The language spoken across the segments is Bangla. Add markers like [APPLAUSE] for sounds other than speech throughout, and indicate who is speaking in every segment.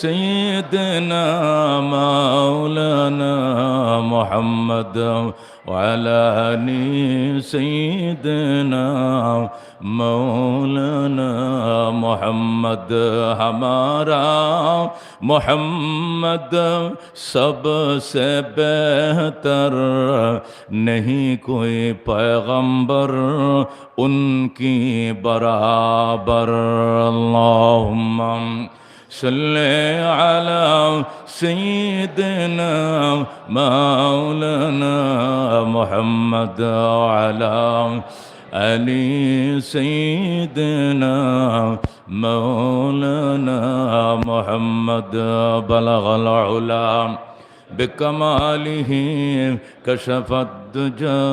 Speaker 1: سيدنا مولانا محمد وعلى آله سيدنا مولانا محمد حمارا محمد سب سے بہتر نہیں کوئی پیغمبر ان کی برابر۔ اللهم صل على سيدنا مولانا محمد وعلى آل سيدنا مولانا محمد. بلغ العلا بكماله كشف الدجى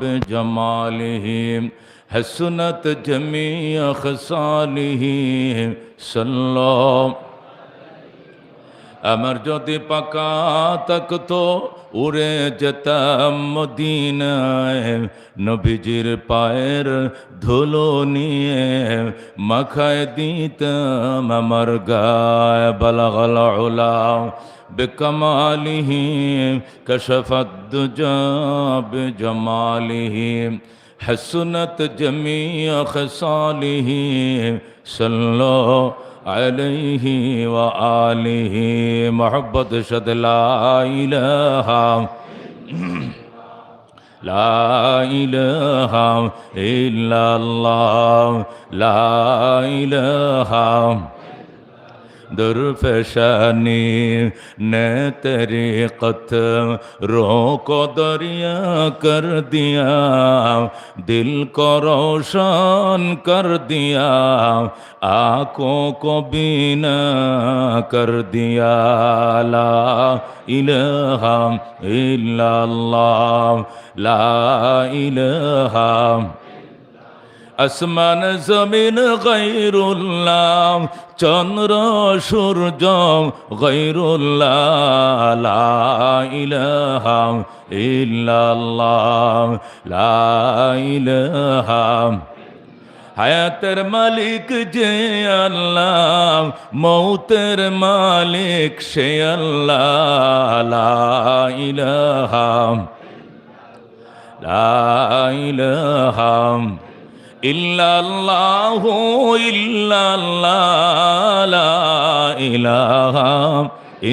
Speaker 1: بجماله. حسنت جميع خصاله صلى আমার যদি পাকা থাকতো উড়ে যেতাম মদিনায় নবীজির পায়ের ধুলো নিয়ে মাখায় দিতাম আমার গায় বালাগাল উলাম بكماله كشف الدجى بجماله حسنت جميع خصاله صلى عليه وآله. محبت شد لا إله [CLEARS THROAT] لا إله إلا الله. لا إله درفشانی نے تیری قطر رو کو دریا کر دیا دل کو روشن کر دیا آنکھوں کو بینا کر دیا لا الہ الا اللہ لا الہ আসমান জমিন গৈরুল্লাহ চন্দ্র সূর্য গৈরুল্লাহ ইলাহা ইল্লাল্লাহ, লা ইলাহা। হায়াতের মালিক যে আল্লাহ, মৌতের মালিক সে আল্লাহ, লা ইলাহা লা ইলাহা। ইল্লাল্লাহু ইল্লাল্লাহ, লা ইলাহা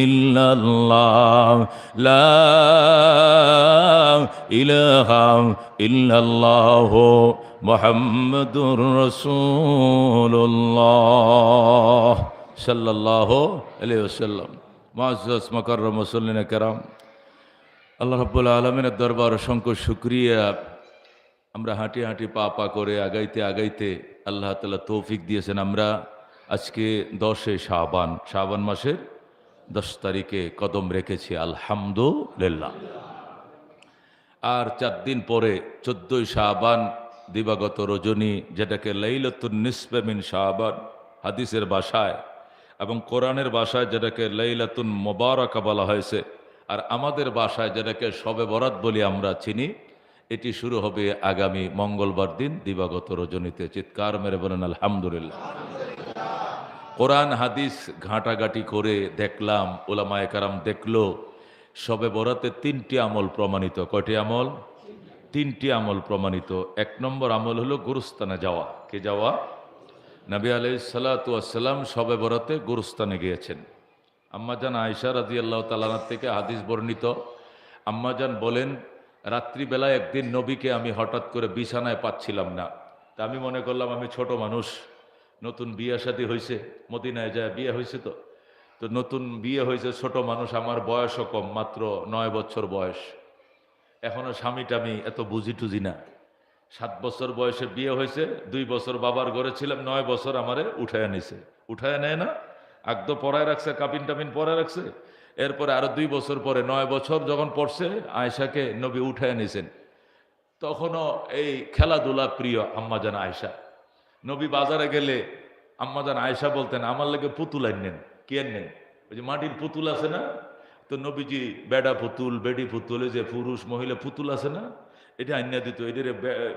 Speaker 1: ইল্লাল্লাহ, লা ইলাহা ইল্লাল্লাহু মুহাম্মাদুর রাসূলুল্লাহ, সাল্লাল্লাহু আলাইহি ওয়াসাল্লাম। মুআজ্জাজ মুকাররম মুসল্লিন কেরাম। আল্লাহ রাব্বুল দরবার অসংখ্য শুকরিয়া আমরা হাঁটি হাঁটি পা পা করে আগাইতে আগাইতে আল্লাহ তালা তৌফিক দিয়েছেন। আমরা আজকে দশে শাহবান শাহবান মাসের দশ তারিখে কদম রেখেছি, আলহামদুলিল্লাহ। আর চার দিন পরে চোদ্দই শাহবান দিবাগত রজনী, যেটাকে লাইলাতুন নিসপেমিন শাহবান হাদিসের বাসায় এবং কোরআনের বাসায় যেটাকে লাইলাতুন মোবারকা বলা হয়েছে। আর আমাদের বাসায় যেটাকে সবে বরাত বলি আমরা চিনি এটি শুরু হবে আগামী মঙ্গলবার দিন দিবাগত রজনীতে। চিৎকার মেরে বলেন, আলহামদুলিল্লাহ। কোরআন, হাদিস ঘাঁটাঘাঁটি করে দেখলাম, ওলামায় কারাম দেখল, সবে বরাতে তিনটি আমল প্রমাণিত। কয়টি আমল? তিনটি আমল প্রমাণিত। এক নম্বর আমল হলো গুরুস্থানে যাওয়া। কে যাওয়া? নবী আলাই সালাতাম সবে বরাতে গুরুস্থানে গিয়েছেন। আম্মাজান আয়সা রাজি আল্লাহ তালানার থেকে হাদিস বর্ণিত। আম্মাজান বলেন রাত্রিবেলায় একদিন নবীকে আমি হঠাৎ করে বিছানায় পাচ্ছিলাম না। তা আমি মনে করলাম, আমি ছোট মানুষ, নতুন বিয়ে শাদী হয়েছে মদিনায় যায় বিয়ে হয়েছে তো। তো নতুন বিয়ে হয়েছে ছোট মানুষ, আমার বয়সও কম, মাত্র নয় বছর বয়স। এখনও স্বামী টামি এত বুঝি টুজি না। সাত বছর বয়সে বিয়ে হয়েছে দুই বছর বাবার ঘরে ছিলাম, নয় বছর আমারে উঠায় নিছে। উঠায় নেয় না আগদ পড়ায় রাখছে কাপিন টাপিন পরে রাখছে। এরপরে আরও দুই বছর পরে, নয় বছর যখন পড়ছে আয়সাকে নবী উঠায় নিছেন। তখনও এই খেলাধুলা প্রিয় আম্মাজান আয়সা নবী বাজারে গেলে আম্মাজান আয়সা বলতেন, আমার লেগে পুতুল নেন কি নেন ওই যে মাটির পুতুল আছে না? তো নবীজি, বেডা পুতুল, বেডি পুতুল যে পুরুষ, মহিলা পুতুল আছে না? এটা আইনা দিত, এদের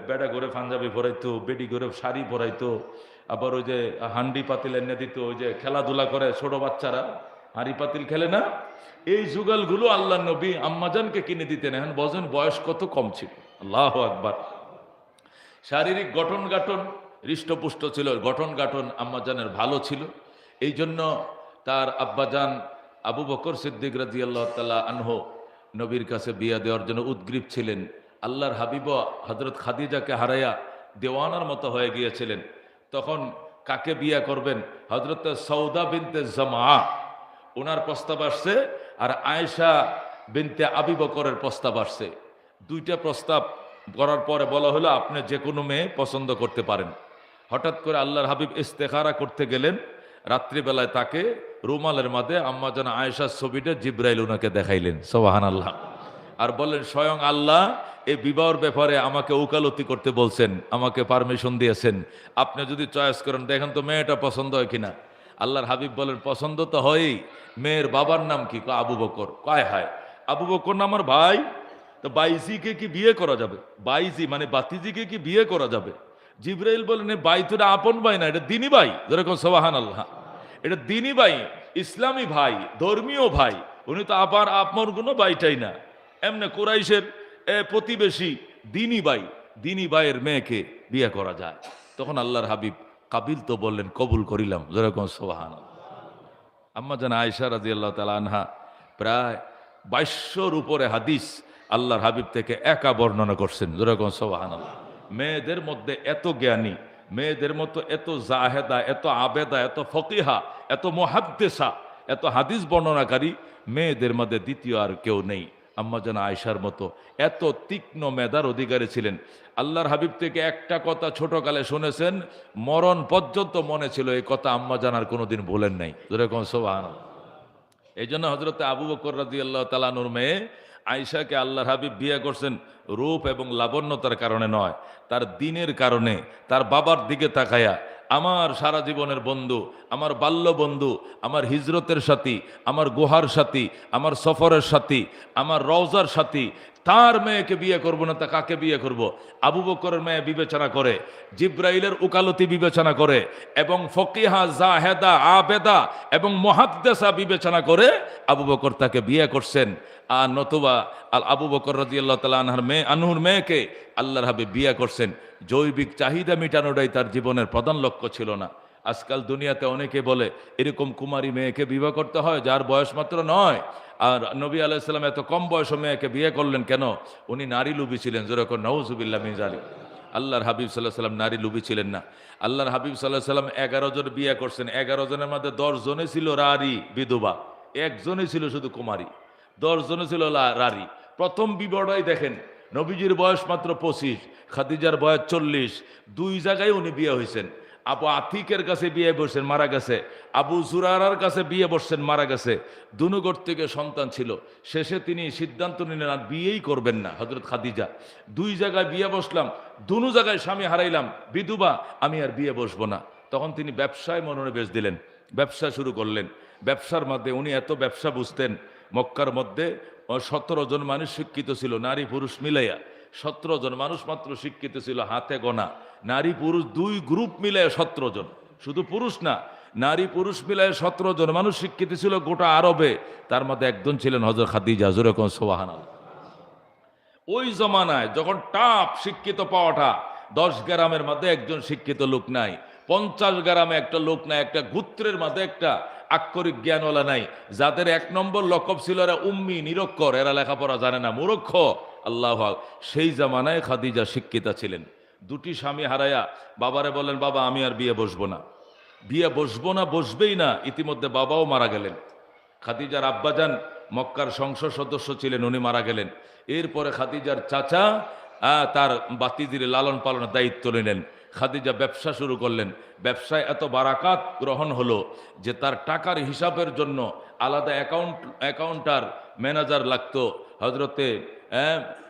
Speaker 1: বেডা করে পাঞ্জাবি পরাইতো, বেডি করে শাড়ি পরাইতো, আবার ওই যে হান্ডি পাতিল এনে দিত, ওই যে খেলাধুলা করে ছোট বাচ্চারা। হাঁড়ি পাতিল খেলে না? এই যুগালগুলো আল্লাহ নবী আম্মাজানকে কিনে দিতেন। এখন বজন বয়স কত কম ছিল? আল্লাহ আকবার। শারীরিক গঠন গাঠন হৃষ্টপুষ্ট ছিল গঠন গাঠন আম্মাজানের ভালো ছিল। এই জন্য তার আব্বাজান আবু বকর সিদ্দিক রাজি আল্লাহ তালা আনহ নবীর কাছে বিয়া দেওয়ার জন্য উদ্গ্রীব ছিলেন। আল্লাহর হাবিব হজরত খাদিজাকে হারাইয়া দেওয়ানার মতো হয়ে গিয়েছিলেন। তখন কাকে বিয়া করবেন? হজরত সৌদা বিনতে জামা ওনার প্রস্তাব আসছে আর আয়েশা বিনতে আবি বকরের প্রস্তাব আসছে। দুইটা প্রস্তাব করার পরে বলা হলো, আপনি যে কোনো মেয়ে পছন্দ করতে পারেন। হঠাৎ করে আল্লাহর হাবিব ইস্তেখারা করতে গেলেন। রাত্রিবেলায় তাকে রুমালের মাঝে আম্মাজান আয়েশার ছবিটা জিব্রাইল ওনাকে দেখাইলেন। সোহান আল্লাহ আর বলেন স্বয়ং আল্লাহ এই বিবাহর ব্যাপারে আমাকে উকালতি করতে বলছেন, আমাকে পারমিশন দিয়েছেন। আপনি যদি চয়েস করেন, দেখেন তো মেয়েটা পছন্দ হয় কিনা। আল্লাহর হাবিব বলেন, পছন্দ তো হয়ই। মেয়ের বাবার নাম কি? আবু বকর। কয়, হায়, আবু বকর না আমার ভাই? তো বাইজিকে কি বিয়ে করা যাবে? বাইজি মানে বাতিজিকে কি বিয়ে করা যাবে? জিব্রাইল বলেন, "এ ভাই, তোরা আপন ভাই না, এটা দিনী ভাই। যেরকম সোবাহান আল্লাহ এটা দিনী ভাই, ইসলামী ভাই, ধর্মীয় ভাই। উনি তো আবার আপনার কোনো ভাইটাই না। এমনি কোরাইশের প্রতিবেশী দিনী ভাই। দিনী ভাইয়ের মেয়েকে বিয়ে করা যায়। তখন আল্লাহর হাবিব কাবিল তো বললেন, কবুল করিলাম। যেরকম সোবাহান আম্মা জান আয়সা রাজি আল্লাহ তালা আনহা প্রায় বাইশশোর উপরে হাদিস আল্লাহর হাবিব থেকে একা বর্ণনা করছেন। যেরকম সোবাহান মেয়েদের মধ্যে এত জ্ঞানী, মেয়েদের মতো এত জাহেদা, এত আবেদা, এত ফকিহা, এত মহাদ্দেশা এত হাদিস বর্ণনাকারী মেয়েদের মধ্যে দ্বিতীয় আর কেউ নেই। আম্মা জান আয়সার মতো এত তীক্ষ্ণ মেধার অধিকারী ছিলেন। আল্লাহর হাবিব থেকে একটা কথা ছোটকালে শুনেছেন, মরণ পর্যন্ত মনে ছিল, এই কথা আম্মা জানার কোনোদিন বলেন নাই। যেরকম সোহান এই জন্য হজরতে আবু বকর রাজি আল্লাহ তালানুর মেয়ে আয়সাকে আল্লাহর হাবিব বিয়ে করছেন, রূপ এবং লাবণ্যতার কারণে নয়, তার দিনের কারণে, তার বাবার দিকে তাকায়া আমার সারা জীবনের বন্ধু, আমার বাল্য বন্ধু, আমার হিজরতের সাথী, আমার গুহার সাথী, আমার সফরের সাথী, আমার রওজার সাথী তার মেয়েকে বিয়ে করব না, তা কাকে বিয়ে করব? আবু বকরের মেয়ে বিবেচনা করে, জিব্রাইলের উকালতি বিবেচনা করে, এবং ফকিহা, জাহেদা, আবেদা এবং মহাদ্দেশা বিবেচনা করে আবু বকর তাকে বিয়ে করছেন। আর নতুবা আল আবু বকর রাজি আল্লাহ তালা আনহার মেয়ে, আনহুর মেয়েকে আল্লাহর হাবিব বিয়ে করছেন। জৈবিক চাহিদা মেটানোটাই তার জীবনের প্রধান লক্ষ্য ছিল না। আজকাল দুনিয়াতে অনেকে বলে, এরকম কুমারী মেয়েকে বিবাহ করতে হয় যার বয়স মাত্র নয়। আর নবী আলাইসাল্লাম এত কম বয়স মেয়েকে বিয়ে করলেন কেন? উনি নারী লুবি ছিলেন যেরকম নওজুবিল্লা মিজালি আল্লাহর হাবিব সাল্লাহ সাল্লাম নারী লুবি ছিলেন না। আল্লাহর হাবিব সাল্লাহ সাল্লাম এগারো জন বিয়ে করছেন। এগারো জনের মধ্যে দশ জনে ছিল রারি বিধবা। একজনই ছিল শুধু কুমারী। দশ জনে ছিল রারি প্রথম বিবরণাই দেখেন, নবীজির বয়স মাত্র পঁচিশ, খাদিজার বয়স চল্লিশ। দুই জায়গায় উনি বিয়ে হয়েছেন। আবু আতিকের কাছে বিয়ে বসছেন, মারা গেছে। আবু জুরারার কাছে বিয়ে বসছেন, মারা গেছে। দুনুগর থেকে সন্তান ছিল। শেষে তিনি সিদ্ধান্ত নিলেন, আর বিয়েই করবেন না। হজরত খাদিজা, দুই জায়গায় বিয়ে বসলাম, দুনু জায়গায় স্বামী হারাইলাম, বিধুবা, আমি আর বিয়ে বসবো না। তখন তিনি ব্যবসায় মনোনিবেশ দিলেন, ব্যবসা শুরু করলেন। ব্যবসার মধ্যে উনি এত ব্যবসা বুঝতেন, মক্কার মধ্যে সতেরো জন মানুষ শিক্ষিত ছিল, নারী পুরুষ মিলাইয়া। সতেরো জন, মানুষ মাত্র শিক্ষিত ছিল, হাতে গোনা। নারী পুরুষ দুই গ্রুপ মিলে সতেরো জন। শুধু পুরুষ না, নারী পুরুষ মিলাইয়া সতেরো জন, মানুষ শিক্ষিত ছিল গোটা আরবে। তার মধ্যে একজন ছিলেন হজর খাদিজা যেরকম সোহান ওই জমানায় যখন টাপ শিক্ষিত পাওয়াটা, দশ গ্রামের মধ্যে একজন শিক্ষিত লোক নাই, পঞ্চাশ গ্রামে একটা লোক নাই, একটা গুত্রের মধ্যে একটা আক্ষরিক জ্ঞানওয়ালা নাই, যাদের এক নম্বর লকব ছিল এরা উম্মি, নিরক্ষর, এরা লেখাপড়া জানে না মূরক্ষ আল্লাহ সেই জামানায় খাদিজা শিক্ষিতা ছিলেন। দুটি স্বামী হারায়া বাবারে বলেন বাবা, আমি আর বিয়ে বসবো না। বিয়ে বসবো না, বসবেই না। ইতিমধ্যে বাবাও মারা গেলেন। খাদিজার আব্বাজান মক্কার সংসদ সদস্য ছিলেন, উনি মারা গেলেন। এরপরে খাদিজার চাচা তার বাতিদির লালন পালনের দায়িত্ব নিলেন। খাদিজা ব্যবসা শুরু করলেন। ব্যবসায় এত বারাকাত গ্রহণ হলো যে তার টাকার হিসাবের জন্য আলাদা অ্যাকাউন্ট, অ্যাকাউন্টার ম্যানেজার লাগতো। হজরতে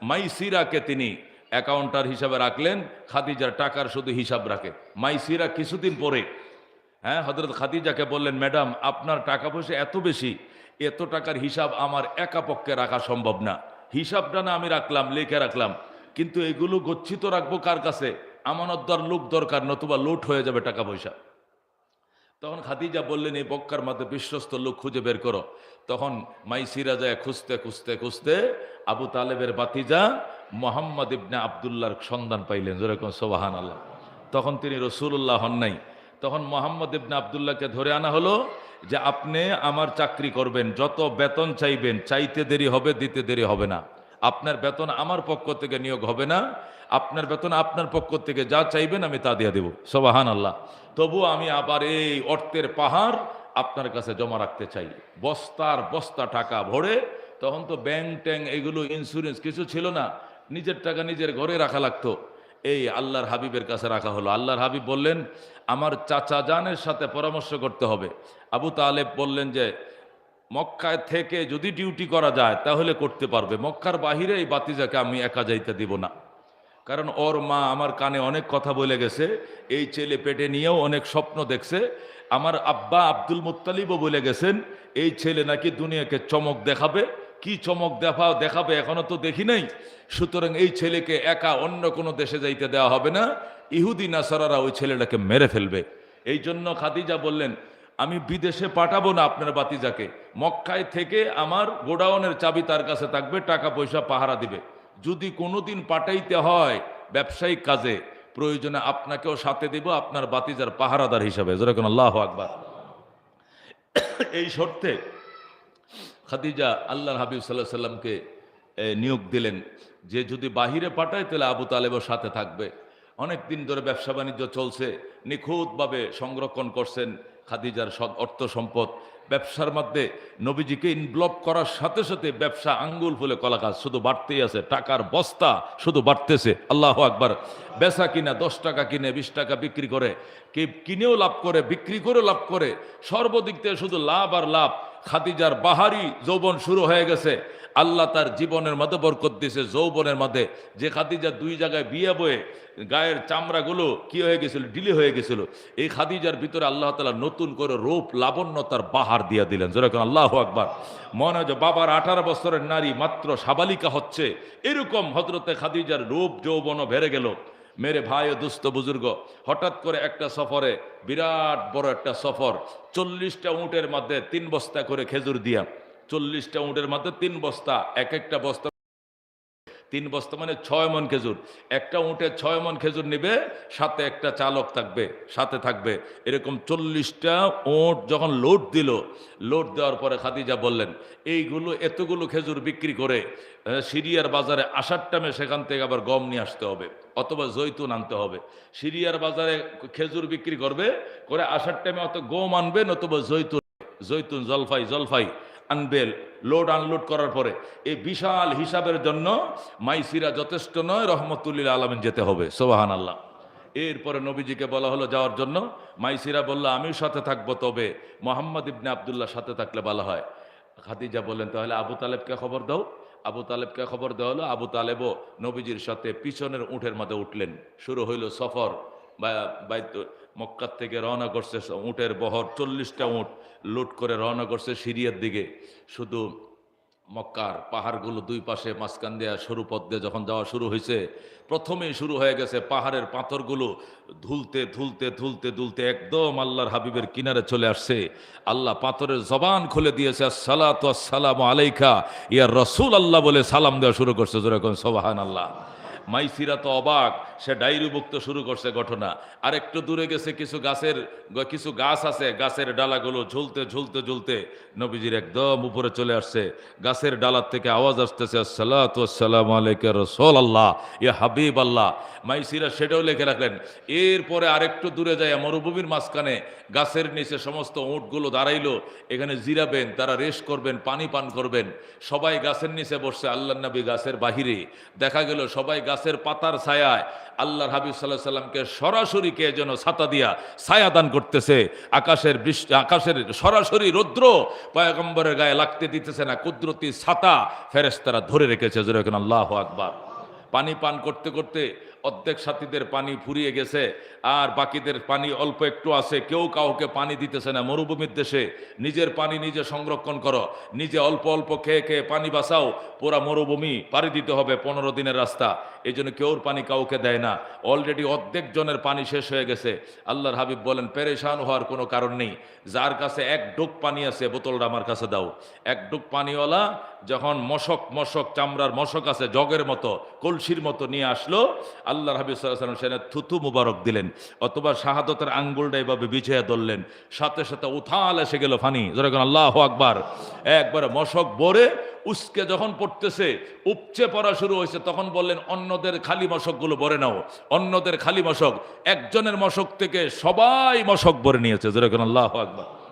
Speaker 1: মাইসিরাকে তিনি অ্যাকাউন্টার হিসাবে রাখলেন, খাদিজার টাকার শুধু হিসাব রাখে। মাইসিরা কিছুদিন পরে হ্যাঁ হজরত খাদিজাকে বললেন, ম্যাডাম, আপনার টাকা পয়সা এত বেশি, এত টাকার হিসাব আমার একা পক্ষে রাখা সম্ভব না। হিসাবটা না আমি রাখলাম, লিখে রাখলাম। কিন্তু এগুলো গচ্ছিত রাখব কার কাছে? আমানতদার লোক দরকার, নতুবা লোট হয়ে যাবে টাকা পয়সা। তখন খাদিজা বললেন, এই বক্কার মধ্যে বিশ্বস্ত লোক খুঁজে বের করো। তখন মাইসিরা যায় খুঁজতে খুঁজতে খুঁজতে আবু তালেবের বাতিজা মোহাম্মদ ইবনে আবদুল্লাহর সন্ধান পাইলেন যেরকম সোবাহান আল্লাহ তখন তিনি রসুল্লাহ হন নাই। তখন মোহাম্মদ ইবনে আবদুল্লাহকে ধরে আনা হলো যে, আপনি আমার চাকরি করবেন, যত বেতন চাইবেন, চাইতে দেরি হবে, দিতে দেরি হবে না। আপনার বেতন আমার পক্ষ থেকে নিয়োগ হবে না। আপনার বেতন আপনার পক্ষ থেকে যা চাইবেন আমি তা দিয়ে দেব। সোবাহান আল্লাহ তবু আমি আবার এই অর্থের পাহাড় আপনার কাছে জমা রাখতে চাই। বস্তার বস্তা টাকা ভরে তখন তো ব্যাংক ট্যাং এগুলো ইন্স্যুরেন্স কিছু ছিল না, নিজের টাকা নিজের ঘরে রাখা লাগতো। এই আল্লাহর হাবিবের কাছে রাখা হলো। আল্লাহর হাবিব বললেন, আমার চাচা জানের সাথে পরামর্শ করতে হবে। আবু তালেব বললেন যে, মক্কায় থেকে যদি ডিউটি করা যায়, তাহলে করতে পারবে। মক্কার বাহিরে এই বাতিজাকে আমি একা যাইতে দিব না। কারণ ওর মা আমার কানে অনেক কথা বলে গেছে, এই ছেলে পেটে নিয়েও অনেক স্বপ্ন দেখছে। আমার আব্বা আব্দুল মুত্তালিবও বলে গেছেন, এই ছেলে নাকি দুনিয়াকে চমক দেখাবে। কি চমক দেখা দেখাবে এখনও তো দেখি নাই। সুতরাং এই ছেলেকে একা অন্য কোনো দেশে যাইতে দেওয়া হবে না। ইহুদি নাসারারা ওই ছেলেটাকে মেরে ফেলবে। এই জন্য খাদিজা বললেন, আমি বিদেশে পাঠাবো না আপনার বাতিজাকে। মক্কায় থেকে আমার গোডাউনের চাবি তার কাছে থাকবে, টাকা পয়সা পাহারা দিবে। যদি কোনোদিন পাঠাইতে হয় ব্যবসায়িক কাজে, প্রয়োজনে আপনাকেও সাথে দিব, আপনার বাতিজার পাহারাদার হিসাবে। যেরকম আল্লাহ আকবার। এই শর্তে খাদিজা আল্লাহ হাবিব সাল্লাহ সাল্লামকে নিয়োগ দিলেন। যে যদি বাহিরে পাঠায়, তাহলে আবু তালেবের সাথে থাকবে। অনেক দিন ধরে ব্যবসা বাণিজ্য চলছে, নিখুঁতভাবে সংরক্ষণ করছেন খাদিজার সৎ- অর্থ সম্পদ। ব্যবসার মধ্যে নবীজিকে ইনভলভ করার সাথে সাথে ব্যবসা আঙ্গুল ফুলে কলাকাজ শুধু বাড়তেই আছে, টাকার বস্তা শুধু বাড়তেছে। আল্লাহ আকবার। বেচা কিনা দশ টাকা কিনে বিশ টাকা বিক্রি করে, কে কিনেও লাভ করে, বিক্রি করেও লাভ করে, সর্বদিক থেকে শুধু লাভ আর লাভ। খাদিজার বাহারি যৌবন শুরু হয়ে গেছে। আল্লাহ তার জীবনের মধ্যে বরকত দিয়েছে যৌবনের মধ্যে। যে খাদিজা দুই জায়গায় বিয়ে বয়ে, গায়ের চামড়াগুলো কি হয়ে গেছিল? ডিলে হয়ে গেছিল। এই খাদিজার ভিতরে আল্লাহ তালা নতুন করে রূপ লাবণ্যতার বাহার দিয়ে দিলেন। যেরকম আল্লাহ আকবার। মনে হয় যে বাবার আঠারো বছরের নারী মাত্র সাবালিকা হচ্ছে। এরকম হজরতে খাদিজার রূপ যৌবনও বেড়ে গেল। মেরে ভাই ও দুস্থ বুজুর্গ, হঠাৎ করে একটা সফরে, বিরাট বড় একটা সফর, চল্লিশটা উটের মধ্যে তিন বস্তা করে খেজুর দিয়া চল্লিশটা উটের মধ্যে তিন বস্তা, এক একটা বস্তা। তিন বস্তা মানে ছয় মন খেজুর। একটা উঁটে ছয় মন খেজুর নিবে, সাথে একটা চালক থাকবে, সাথে থাকবে। এরকম চল্লিশটা উঁট যখন লোড দিল, লোড দেওয়ার পরে খাদিজা বললেন, এইগুলো এতগুলো খেজুর বিক্রি করে সিরিয়ার বাজারে আসার টাইমে সেখান থেকে আবার গম নিয়ে আসতে হবে, অথবা জৈতুন আনতে হবে। সিরিয়ার বাজারে খেজুর বিক্রি করবে, করে আসার টাইমে অত গম আনবে, নতুবা জৈতুন জৈতুন, জলফাই জলফাই। আনবে লোড আনলোড করার পরে। এই বিশাল হিসাবের জন্য মাইসিরা যথেষ্ট নয়, রহমতুল্লিল আলমিন যেতে হবে সোবাহান আল্লাহ এরপরে নবীজিকে বলা হলো যাওয়ার জন্য। মাইসিরা বলল, আমিও সাথে থাকব তবে। মোহাম্মদ ইবনে আবদুল্লাহ সাথে থাকলে বলা হয়। খাদিজা বললেন, তাহলে আবু তালেবকে খবর দাও। আবু তালেবকে খবর দেওয়া হলো, আবু তালেবও নবীজির সাথে পিছনের উঠের মধ্যে উঠলেন। শুরু হইল সফর, বা মক্কার থেকে রওনা করছে, উটের বহর, চল্লিশটা উট লুট করে রওনা করছে সিরিয়ার দিকে। শুধু মক্কার পাহাড়গুলো দুই পাশে মাঝখান দেওয়া সরু পথ দিয়ে যখন যাওয়া শুরু হয়েছে, প্রথমেই শুরু হয়ে গেছে পাহাড়ের পাথরগুলো ধুলতে ধুলতে ধুলতে ধুলতে একদম আল্লাহর হাবিবের কিনারে চলে আসছে। আল্লাহ পাথরের জবান খুলে দিয়েছে সালাত সালাম আলাইকা। ইয়ার রসুল আল্লাহ বলে সালাম দেওয়া শুরু করছে যেরকম সোবাহান আল্লাহ মাইসিরা তো অবাক, সে ডায়েরিভুক্ত শুরু করছে ঘটনা। আর একটু দূরে গেছে কিছু গাছের, কিছু গাছ আছে, গাছের ডালাগুলো ঝুলতে ঝুলতে ঝুলতে নবীজির একদম উপরে চলে আসছে। গাছের ডালার থেকে আওয়াজ আসতেছে আসসালাম আলাইকা রসোল আল্লাহ ইয়া হাবিব আল্লাহ মাইসিরা সেটাও লিখে রাখলেন, এরপরে আরেকটু দূরে যায়, মরুভূমির মাঝখানে গাছের নিচে সমস্ত উঁটগুলো দাঁড়াইলো। এখানে জিরাবেন, তারা রেস্ট করবেন, পানি পান করবেন। সবাই গাছের নিচে বসছে আল্লাহ নবী গাছের বাহিরে। দেখা গেল সবাই গাছের পাতার ছায়ায় আল্লাহর হাবিব সাল্লাহ সাল্লামকে সরাসরি কে যেন ছাতা দিয়া ছায়া দান করতেছে? আকাশের বৃষ্টি, আকাশের সরাসরি রৌদ্র পয়গম্বরের গায়ে লাগতে দিতেছে না, কুদরতি ছাতা ফেরেস্তারা ধরে রেখেছে। যেরকম আল্লাহ আকবার। পানি পান করতে করতে অর্ধেক সাথীদের পানি ফুরিয়ে গেছে, আর বাকিদের পানি অল্প একটু আছে। কেউ কাউকে পানি দিতেছে না। মরুভূমির দেশে নিজের পানি নিজে সংরক্ষণ করো। নিজে অল্প অল্প খেয়ে খেয়ে পানি বাঁচাও। পুরা মরুভূমি পাড়ি দিতে হবে পনেরো দিনের রাস্তা। এই জন্য কেউর পানি কাউকে দেয় না। অলরেডি অর্ধেক জনের পানি শেষ হয়ে গেছে। আল্লাহর হাবিব বলেন, পেরেশান হওয়ার কোনো কারণ নেই। যার কাছে এক ডুক পানি আছে, বোতলটা আমার কাছে দাও। এক ডুক পানিওয়ালা যখন মশক মশক, চামড়ার মশক আছে, জগের মতো, কলসির মতো নিয়ে আসলো আল্লাহর হাবিব সাল্লাম সেখানে থুতু মুবারক দিলেন, অথবা শাহাদতের আঙ্গুলটা এভাবে বিছিয়ে ধরলেন, সাথে সাথে উথাল এসে গেল ফানি। যেরকম আল্লাহ আকবার। একবারে মশক ভরে উসকে যখন পড়তেছে, উপচে পড়া শুরু হয়েছে, তখন বললেন, অন্যদের খালি মশকগুলো ভরে নাও, অন্যদের খালি মশক। একজনের মশক থেকে সবাই মশক ভরে নিয়েছে। যেরকম আল্লাহ আকবার।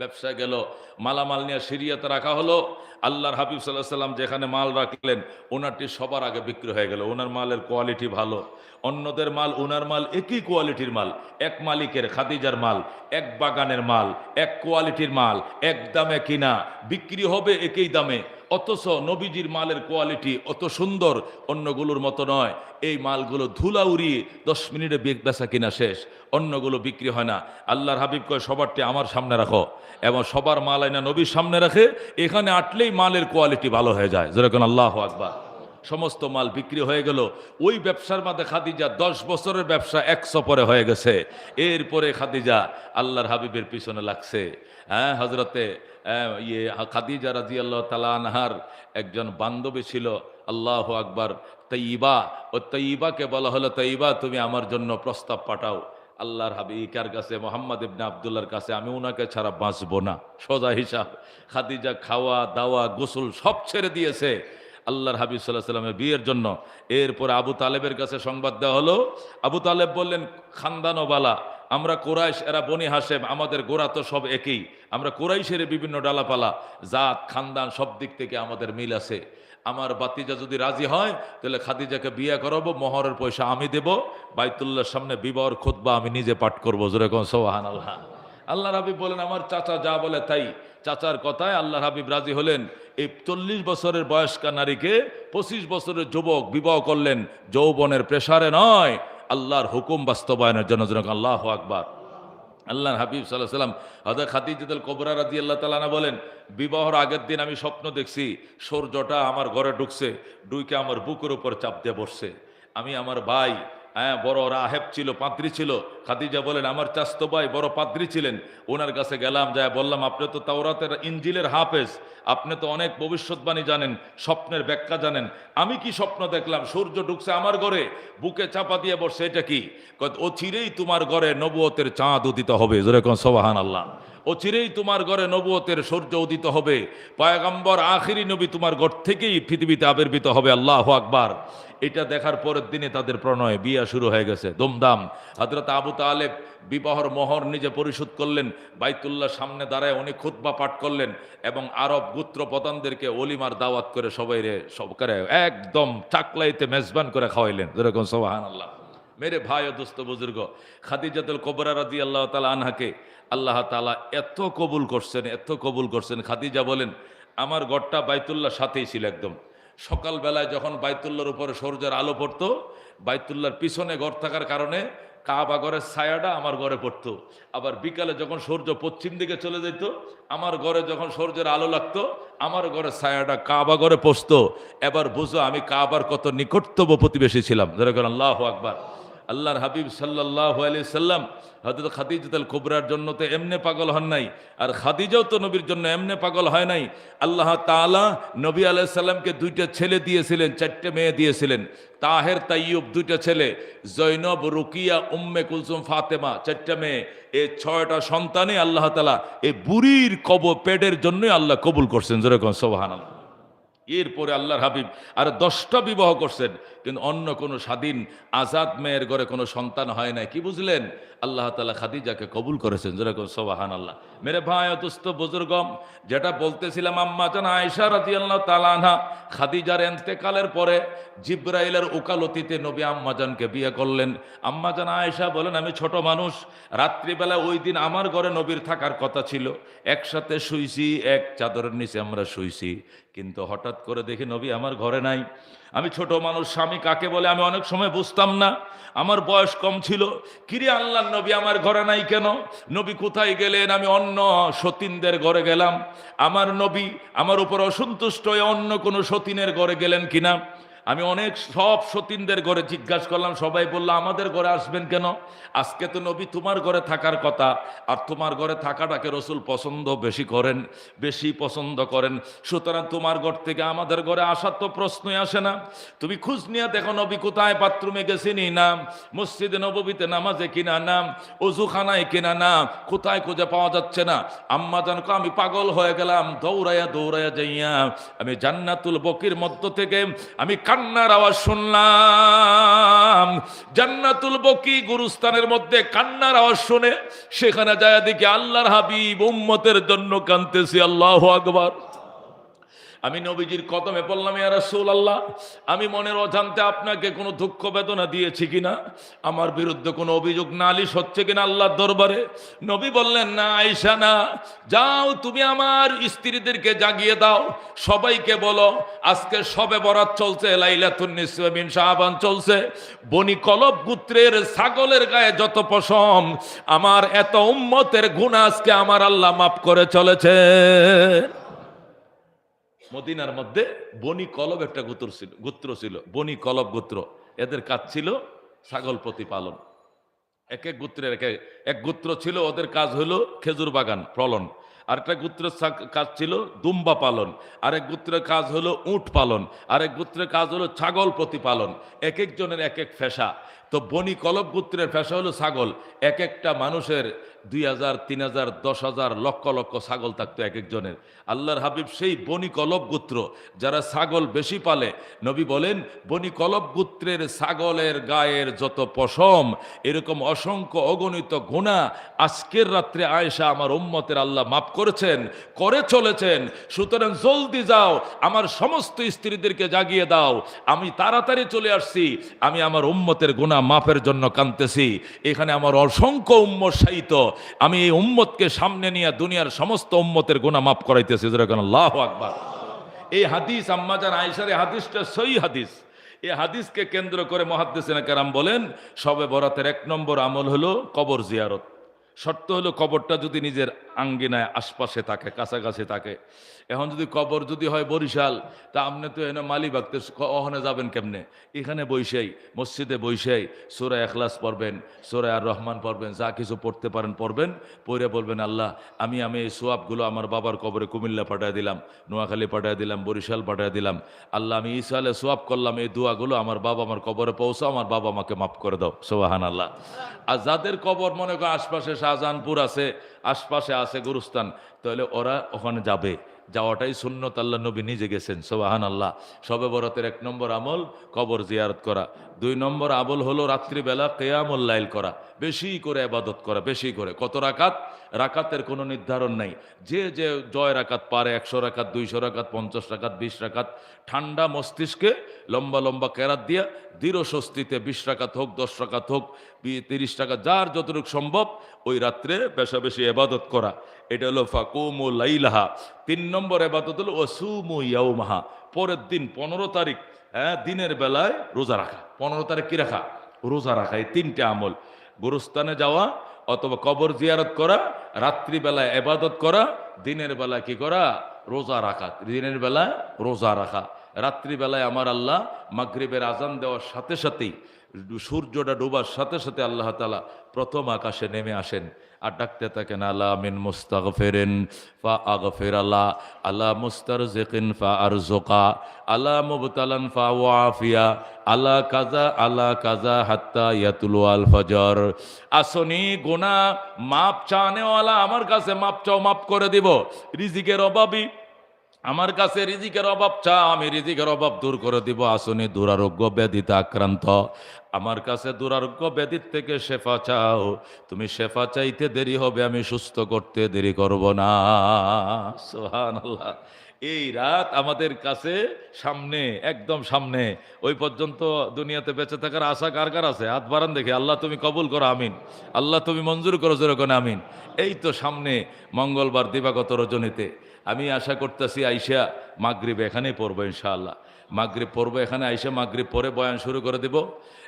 Speaker 1: ব্যবসা গেল, মালামাল নিয়ে সিরিয়াতে রাখা হলো। আল্লাহর হাবিব সাল্লাহ সাল্লাম যেখানে মাল রাখলেন, ওনারটি সবার আগে বিক্রি হয়ে গেল। ওনার মালের কোয়ালিটি ভালো। অন্যদের মাল, ওনার মাল একই কোয়ালিটির মাল। এক মালিকের খাদিজার মাল, এক বাগানের মাল, এক কোয়ালিটির মাল, এক দামে কিনা। বিক্রি হবে একই দামে। অথচ নবীজির মালের কোয়ালিটি অত সুন্দর অন্যগুলোর মতো নয়। এই মালগুলো ধুলা উড়িয়ে দশ মিনিটে বেচা কিনা শেষ। অন্যগুলো বিক্রি হয় না। আল্লাহর হাবিব কয়, সবারটি আমার সামনে রাখো। এবং সবার মাল আইনা নবীর সামনে রাখে। এখানে আটলেই মালের কোয়ালিটি ভালো হয়ে যায়। যেরকম আল্লাহ আকবার। সমস্ত মাল বিক্রি হয়ে গেল। ওই ব্যবসার মধ্যে খাদিজা দশ বছরের ব্যবসা একশো পরে হয়ে গেছে। এরপরে খাদিজা আল্লাহর হাবিবের পিছনে লাগছে। হ্যাঁ হজরতে ইয়ে খাদিজা রাজি আল্লাহ তালা আনহার একজন বান্ধবী ছিল, আল্লাহ আকবার তৈবা ও তৈবাকে বলা হলো তৈবা তুমি আমার জন্য প্রস্তাব পাঠাও। আল্লাহর হাবিকার কাছে, মোহাম্মদ ইবনে আবদুল্লার কাছে, আমি ওনাকে ছাড়া বাঁচবো না। সোজা হিসাব, খাদিজা খাওয়া, দাওয়া, গোসল সব ছেড়ে দিয়েছে। আল্লাহর হাবিব সাল্লাহ সাল্লামের বিয়ের জন্য। এরপর আবু তালেবের কাছে সংবাদ দেওয়া হলো, আবু তালেব বললেন খানদানোবালা আমরা কোরাইশ, এরা বনি হাসেম আমাদের গোড়া তো সব একই। আমরা কোরাইশের বিভিন্ন ডালাপালা, জাত, খানদান সব দিক থেকে আমাদের মিল আছে। আমার বাতিজা যদি রাজি হয়, তাহলে খাদিজাকে বিয়ে করাবো, মহরের পয়সা আমি দেব, বাইতুল্লাহর সামনে বিবাহর খুতবা আমি নিজে পাঠ করব যেরকম সোহান আল্লাহ আল্লাহ হাবিব বলেন, আমার চাচা যা বলে তাই। চাচার কথায় আল্লাহ হাবিব রাজি হলেন। এই চল্লিশ বছরের বয়স্কা নারীকে পঁচিশ বছরের যুবক বিবাহ করলেন। যৌবনের প্রেসারে নয় আল্লাহর হুকুম বাস্তবায়নের জন্য যেন আল্লাহ আকবার। আল্লাহ হাবিব সাল্লাহ সাল্লাম হজরত খাদিজাতুল কবরা রাজি আল্লাহ তালানা বলেন, বিবাহর আগের দিন আমি স্বপ্ন দেখছি, সূর্যটা আমার ঘরে ঢুকছে, ডুইকে আমার বুকের উপর চাপ দিয়ে বসছে। আমি আমার ভাই হ্যাঁ বড় রাহেব ছিল, পাদ্রি ছিল। খাদিজা বলেন, আমার চাস্তো ভাই বড় পাদ্রি ছিলেন। ওনার কাছে গেলাম, যায় বললাম, আপনি তো তাওরাতের ইঞ্জিলের হাফেজ। আপনি তো অনেক ভবিষ্যৎবাণী জানেন, স্বপ্নের ব্যাখ্যা জানেন। আমি কি স্বপ্ন দেখলাম? সূর্য ঢুকছে আমার ঘরে, বুকে চাপা দিয়ে বসছে, এটা কি? ও চিরেই তোমার ঘরে নবুয়তের চাঁদ উদিত হবে। যেরকম সোবাহান আল্লাহ ও চিরেই তোমার ঘরে নবুয়তের সূর্য উদিত হবে। পয়গম্বর, আখিরি নবী তোমার ঘর থেকেই পৃথিবীতে আবির্ভূত হবে। আল্লাহ আকবার। এটা দেখার পরের দিনে তাদের প্রণয় বিয়া শুরু হয়ে গেছে দমদাম হজরত আবু তালেব বিবাহর মোহর নিজে পরিশোধ করলেন বাইতুল্লাহ সামনে দাঁড়ায় উনি খুতবা পাঠ করলেন এবং আরব গোত্র প্রধানদেরকে অলিমার দাওয়াত করে সবাই রে সবকারে একদম চাকলাইতে মেজবান করে খাওয়াইলেন। যেরকম সোহান আল্লাহ মেরে ভাই ও দোস্ত বুজুর্গ, খাদিজাতুল কবরা রাদি আল্লাহ তালা আনহাকে আল্লাহ তালা এত কবুল করছেন, এত কবুল করছেন। খাদিজা বলেন, আমার ঘরটা বাইতুল্লাহ সাথেই ছিল একদম। সকালবেলায় যখন বাইতুল্লার উপরে সূর্যের আলো পড়তো বাইতুল্লার পিছনে ঘর থাকার কারণে কাবা ঘরের ছায়াটা আমার ঘরে পড়তো। আবার বিকালে যখন সূর্য পশ্চিম দিকে চলে যেত, আমার ঘরে যখন সূর্যের আলো লাগতো, আমার ঘরের ছায়াটা কাবা ঘরে পড়তো এবার বুঝো আমি কাবার কত নিকটতম প্রতিবেশী ছিলাম। ধরে করেন, আল্লাহ আকবার। আল্লাহর হাবিব সাল্লাহ আলি সাল্লাম হয়তো খাদিজাতুল কুবরার জন্য তো এমনে পাগল হন নাই, আর খাদিজাও তো নবীর জন্য এমনে পাগল হয় নাই। আল্লাহ তাআলা নবী আলাইসাল্লামকে দুইটা ছেলে দিয়েছিলেন, চারটে মেয়ে দিয়েছিলেন। তাহের তাইয়ুব দুইটা ছেলে, জৈনব, রুকিয়া, উম্মে কুলসুম, ফাতেমা চারটা মেয়ে। এই ছয়টা সন্তানই আল্লাহ তালা এই বুড়ির কব, পেটের জন্যই আল্লাহ কবুল করছেন যেরকম সোহান এরপরে আল্লাহর হাবিব আর দশটা বিবাহ করছেন। কিন্তু অন্য কোনো স্বাধীন আজাদ মেয়ের ঘরে কোনো সন্তান হয় নাই। কি বুঝলেন? আল্লাহ তালা খাদিজাকে কবুল করেছেন। যেরকম সোবাহান আল্লাহ মেরে ভাই অতুস্ত বুজুর্গম, যেটা বলতেছিলাম আম্মা জান আয়সা রাজি আল্লাহ তালানহা খাদিজার এন্তেকালের পরে জিব্রাইলের উকালতিতে নবী আম্মাজানকে বিয়ে করলেন। আম্মাজান আয়েশা বলেন, আমি ছোট মানুষ, রাত্রিবেলা ওই দিন আমার ঘরে নবীর থাকার কথা ছিল। একসাথে শুইছি, এক চাদরের নিচে আমরা শুইছি। কিন্তু হঠাৎ করে দেখি নবী আমার ঘরে নাই। আমি ছোট মানুষ, স্বামী কাকে বলে আমি অনেক সময় বুঝতাম না। আমার বয়স কম ছিল। কিরে আল্লাহ নবী, আমার ঘরে নাই কেন? নবী কোথায় গেলেন? আমি অন্য সতীনদের ঘরে গেলাম। আমার নবী আমার উপর অসন্তুষ্ট হয়ে অন্য কোনো সতীনের ঘরে গেলেন কিনা? আমি অনেক সব সতীনদের ঘরে জিজ্ঞাসা করলাম, সবাই বলল, আমাদের ঘরে আসবেন কেন? আজকে তো নবী তোমার ঘরে থাকার কথা, আর তোমার ঘরে থাকাটাকে রসুল পছন্দ বেশি করেন, বেশি পছন্দ করেন। সুতরাং তোমার ঘর থেকে আমাদের ঘরে আসার তো প্রশ্নই আসে না। তুমি খুঁজ নিয়ে দেখো, নবী কোথায়? বাথরুমে গেছিনি না। মসজিদে নবীতে নামাজে কিনা না? অজুখানায় কিনা না? কোথায় খুঁজে পাওয়া যাচ্ছে না? আম্মা জানকো আমি পাগল হয়ে গেলাম দৌড়াইয়া দৌড়াইয়া যাইয়া, আমি জান্নাতুল বকির মধ্য থেকে, আমি কান্নার আওয়াজ শুনলাম। জান্নাতুল বকি গুরুস্থানের মধ্যে কান্নার আওয়াজ শুনে সেখানে যায় দেখি আল্লাহর হাবিব উম্মতের জন্য কানতেছি আল্লাহ আকবার। আমি নবীজির কদমে পড়লাম, ইয়া রাসূল আল্লাহ আমি মনের অজান্তে আপনাকে কোনো দুঃখ বেদনা দিয়েছি কিনা? আমার বিরুদ্ধে কোনো অভিযোগ নালিশ হচ্ছে কিনা আল্লাহর দরবারে? নবী বললেন, না আয়সা না। যাও, তুমি আমার স্ত্রীদেরকে জাগিয়ে দাও। সবাইকে বলো, আজকে সবে বরাত চলছে, লাইলাতুন নিসমিন শাহবান চলছে। বনি কলব গুত্রের ছাগলের গায়ে যত পশম, আমার এত উম্মতের গুণ আজকে আমার আল্লাহ মাফ করে চলেছে মদিনার মধ্যে বনি কলব একটা গোত্র ছিল গোত্র ছিল, বনি কলব গোত্র। এদের কাজ ছিল ছাগল প্রতিপালন। এক এক গোত্রের এক এক- গোত্র ছিল, ওদের কাজ হলো খেজুর বাগান, ফলন। আরেকটা গোত্রের কাজ ছিল দুম্বা পালন। আরেক গোত্রের কাজ হলো উট পালন। আরেক গোত্রের কাজ হলো ছাগল প্রতিপালন। এক একজনের এক এক ফেসা। তো বনি কলব গোত্রের ফেসা হলো ছাগল। এক একটা মানুষের দুই হাজার, তিন হাজার, দশ হাজার, লক্ষ লক্ষ ছাগল থাকতো এক একজনের। আল্লাহর হাবিব সেই বনি কলব গোত্র, যারা ছাগল বেশি পালে। নবী বলেন, বনি কলব গোত্রের ছাগলের গায়ের যত পশম, এরকম অসংখ্য অগণিত গুণা আজকের রাত্রে আয়েশা আমার উম্মতের আল্লাহ মাফ করেছেন, করে চলেছেন। সুতরাং জলদি যাও, আমার সমস্ত স্ত্রীদেরকে জাগিয়ে দাও। আমি তাড়াতাড়ি চলে আসছি, আমি আমার উম্মতের গুণা মাফের জন্য কানতেছি এখানে আমার অসংখ্য উম্মত সাহিত আমি এই উম্মতকে সামনে নিয়ে দুনিয়ার সমস্ত উম্মতের গুণা মাফ করাইতেছি। আল্লাহ আকবার। এই হাদিস আম্মাজান আয়েশার এই হাদিসটা সই হাদিস। এই হাদিসকে কেন্দ্র করে মহাদ্দেসিনা কেরাম বলেন, সবে বরাতের এক নম্বর আমল হলো কবর জিয়ারত। শর্ত হলো কবরটা যদি নিজের আঙ্গিনায় আশপাশে থাকে, কাছাকাছি থাকে। এখন যদি কবর যদি হয় বরিশাল, তা আপনি তো এনে মালিবাগতে ওখানে যাবেন কেমনে? এখানে বৈশাই, মসজিদে বৈশাই, সোরা এখলাস পড়বেন, সোরা আর রহমান পড়বেন, যা কিছু পড়তে পারেন পড়বেন, পড়ে বলবেন, আল্লাহ, আমি আমি এই সোয়াবগুলো আমার বাবার কবরে কুমিল্লা পাঠিয়ে দিলাম, নোয়াখালী পাঠিয়ে দিলাম, বরিশাল পাঠিয়ে দিলাম। আল্লাহ, আমি ইসালে সোয়াব করলাম, এই দোয়াগুলো আমার বাবা আমার কবরে পৌঁছাও, আমার বাবা আমাকে মাফ করে দাও। সোহান আল্লাহ আর যাদের কবর, মনে করো, আশপাশে শাহজাহানপুর আছে, আশপাশে আছে গুরুস্থান, তাহলে ওরা ওখানে যাবে। যাওয়াটাই সুন্নত, আল্লাহ নবী নিজে গেছেন সোবাহান আল্লাহ সবে বরতের এক নম্বর আমল, কবর জিয়ারত করা। দুই নম্বর আমল হলো রাত্রিবেলা কেয়ামল্লাইল করা। বেশি করে আবাদত করা, বেশি করে। কত রাকাত? রাকাতের কোনো নির্ধারণ নাই। যে যে জয় রাকাত পারে, একশো রাকাত, দুইশো রাকাত, পঞ্চাশ রাকাত, বিশ রাকাত, ঠান্ডা মস্তিষ্কে লম্বা লম্বা কেরাত দিয়া দৃঢ় স্বস্তিতে বিশ রাকাত হোক, দশ রাকাত হোক তিরিশ টাকা, যার যতটুকু সম্ভব ওই রাত্রে বেশা বেশি এবাদত করা। এটা হলো ফাকুমু লাইলাহা। তিন নম্বর এবাদত হলো ওসুমু ইয়াউমাহা। পরের দিন পনেরো তারিখ হ্যাঁ দিনের বেলায় রোজা রাখা। পনেরো তারিখ কি রাখা? রোজা রাখা। এই তিনটে আমল। গুরুস্থানে যাওয়া অথবা কবর জিয়ারত করা, রাত্রিবেলায় এবাদত করা, দিনের বেলা কি করা? রোজা রাখা, দিনের বেলা রোজা রাখা। রাত্রিবেলায় আমার আল্লাহ মাগরীবের আজান দেওয়ার সাথে সাথেই সূর্যটা ডোবার সাথে সাথে আল্লাহ তালা প্রথম আকাশে নেমে আসেন। আর ডাকতে থাকেন, আল্লাহ মিন মুস্তাক ফেরেন ফা আগ ফের আল্লাহ আল্লাহ মুস্তার জেকিন ফা আর জোকা আলা মুবতালান ফা ওয়াফিয়া আলা কাজা আলা কাজা হাত্তা ইয়াতুল আল ফজর। আসনি গোনা মাপ চানেওয়ালা আমার কাছে মাপ চাও, মাপ করে দিব। রিজিকের অভাবী আমার কাছে রিজিকের অভাব চা আমি রিজিকের অভাব দূর করে দিব। আসনি দুরারোগ্য ব্যাধিতে আক্রান্ত। আমার কাছে দুরারোগ্য ব্যাধির থেকে শেফা চাও। তুমি শেফা চাইতে দেরি হবে, আমি সুস্থ করতে দেরি করব না। সোহান আল্লাহ এই রাত আমাদের কাছে সামনে, একদম সামনে। ওই পর্যন্ত দুনিয়াতে বেঁচে থাকার আশা কার কার আছে? হাত বাড়ান দেখে। আল্লাহ তুমি কবুল করো, আমিন। আল্লাহ তুমি মঞ্জুর করো যেরকম আমিন। এই তো সামনে মঙ্গলবার দিবাগত রজনীতে। আমি আশা করতেছি আইসা মাগরিব এখানেই পড়ব ইনশাআল্লাহ। মাগরিব পড়ব এখানে আইসা মাগরিব পরে বয়ান শুরু করে দিব।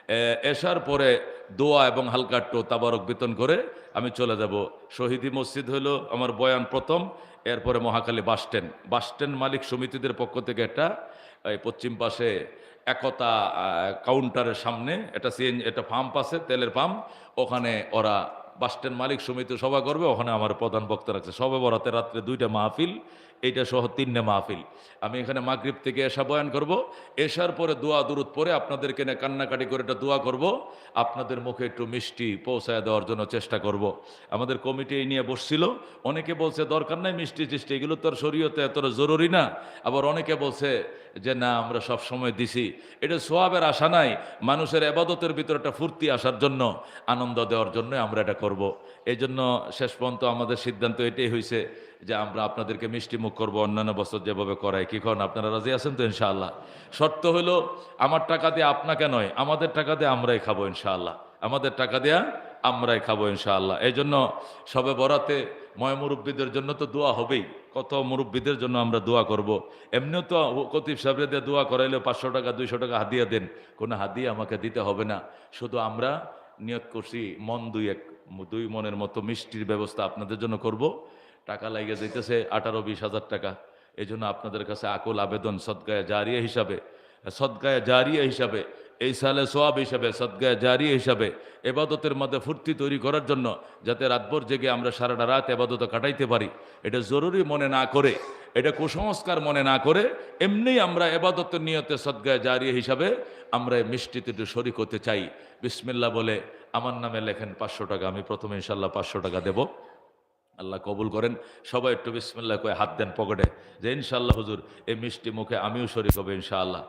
Speaker 1: এ, এশার পরে দোয়া এবং হালকা একটু তাবারক বেতন করে আমি চলে যাব। শহীদি মসজিদ হলো আমার বয়ান প্রথম এরপরে Mahakali bus stand. Bus stand মালিক সমিতিদের পক্ষ থেকে একটা এই পশ্চিম পাশে একতা কাউন্টারের সামনে একটা সিএন একটা পাম্প আছে তেলের পাম্প ওখানে ওরা বাস স্ট্যান্ড মালিক সমিতি সভা করবে, ওখানে আমার প্রধান বক্তা রাখছে সবে বরাতে রাত্রে দুইটা মাহফিল, এইটা সহ তিনটে মাহফিল। আমি এখানে মাগরিব থেকে এসা বয়ান করব। এসার পরে দোয়া, দুরুদ পরে আপনাদেরকে নিয়ে কান্নাকাটি করে এটা দোয়া করব। আপনাদের মুখে একটু মিষ্টি পৌঁছায় দেওয়ার জন্য চেষ্টা করব। আমাদের কমিটি এই নিয়ে বসছিল। অনেকে বলছে, দরকার নাই মিষ্টি টিষ্টি, এগুলো তো আর শরীয়তে এতটা জরুরি না। আবার অনেকে বলছে যে না, আমরা সব সময় দিছি। এটা সোয়াবের আশা নাই। মানুষের এবাদতের ভিতরে একটা ফুর্তি আসার জন্য, আনন্দ দেওয়ার জন্য আমরা এটা করব। এই জন্য শেষ পর্যন্ত আমাদের সিদ্ধান্ত এটাই হয়েছে যে আমরা আপনাদেরকে মিষ্টি মুখ করব, অন্যান্য বছর যেভাবে করাই কি করেন আপনারা রাজি আছেন তো ইনশাআল্লাহ? শর্ত হলো আমার টাকা দিয়ে আপনাকে নয়, আমাদের টাকা দিয়ে আমরাই খাব ইনশাআল্লাহ। আমাদের টাকা দেয়া আমরাই খাব ইনশাআল্লাহ। এই জন্য সবে বরাতে ময় মুরব্বীদের জন্য তো দোয়া হবেই। কত মুরব্বীদের জন্য আমরা দোয়া করব। এমনিও তো কতিব সাহেবের দিয়ে দোয়া করাইলে পাঁচশো টাকা, দুইশো টাকা হাদিয়া দেন। কোনো হাদিয়া আমাকে দিতে হবে না। শুধু আমরা নিয়ত করছি, মন দুই এক, দুই মনের মতো মিষ্টির ব্যবস্থা আপনাদের জন্য করব। টাকা লাগিয়ে যাইতেছে আঠারো, বিশ হাজার টাকা। এই আপনাদের কাছে আকুল আবেদন সদগায় জারিয়া হিসাবে সদগায় জারিয়া হিসাবে এই সালে সোয়াব হিসাবে, সদগায় জারিয়া হিসাবে এবাদতের মধ্যে ফুর্তি তৈরি করার জন্য যাতে রাতভর জেগে আমরা সারাটা রাত এবাদত কাটাইতে পারি, এটা জরুরি মনে না করে, এটা কুসংস্কার মনে না করে, এমনি আমরা এবাদতের নিয়তে সদগায় জারিয়া হিসাবে আমরা এই মিষ্টিতে একটু শরিক হতে চাই। বিসমিল্লা বলে আমার নামে লেখেন, পাঁচশো টাকা, আমি প্রথমে ইনশাল্লাহ পাঁচশো টাকা দেবো। আল্লাহ কবুল করেন, সবাই একটু বিসমিল্লা করে হাত দেন পকেটে, যে ইনশাআল্লাহ হুজুর, এই মিষ্টি মুখে আমিও শরিক হব ইনশাআল্লাহ।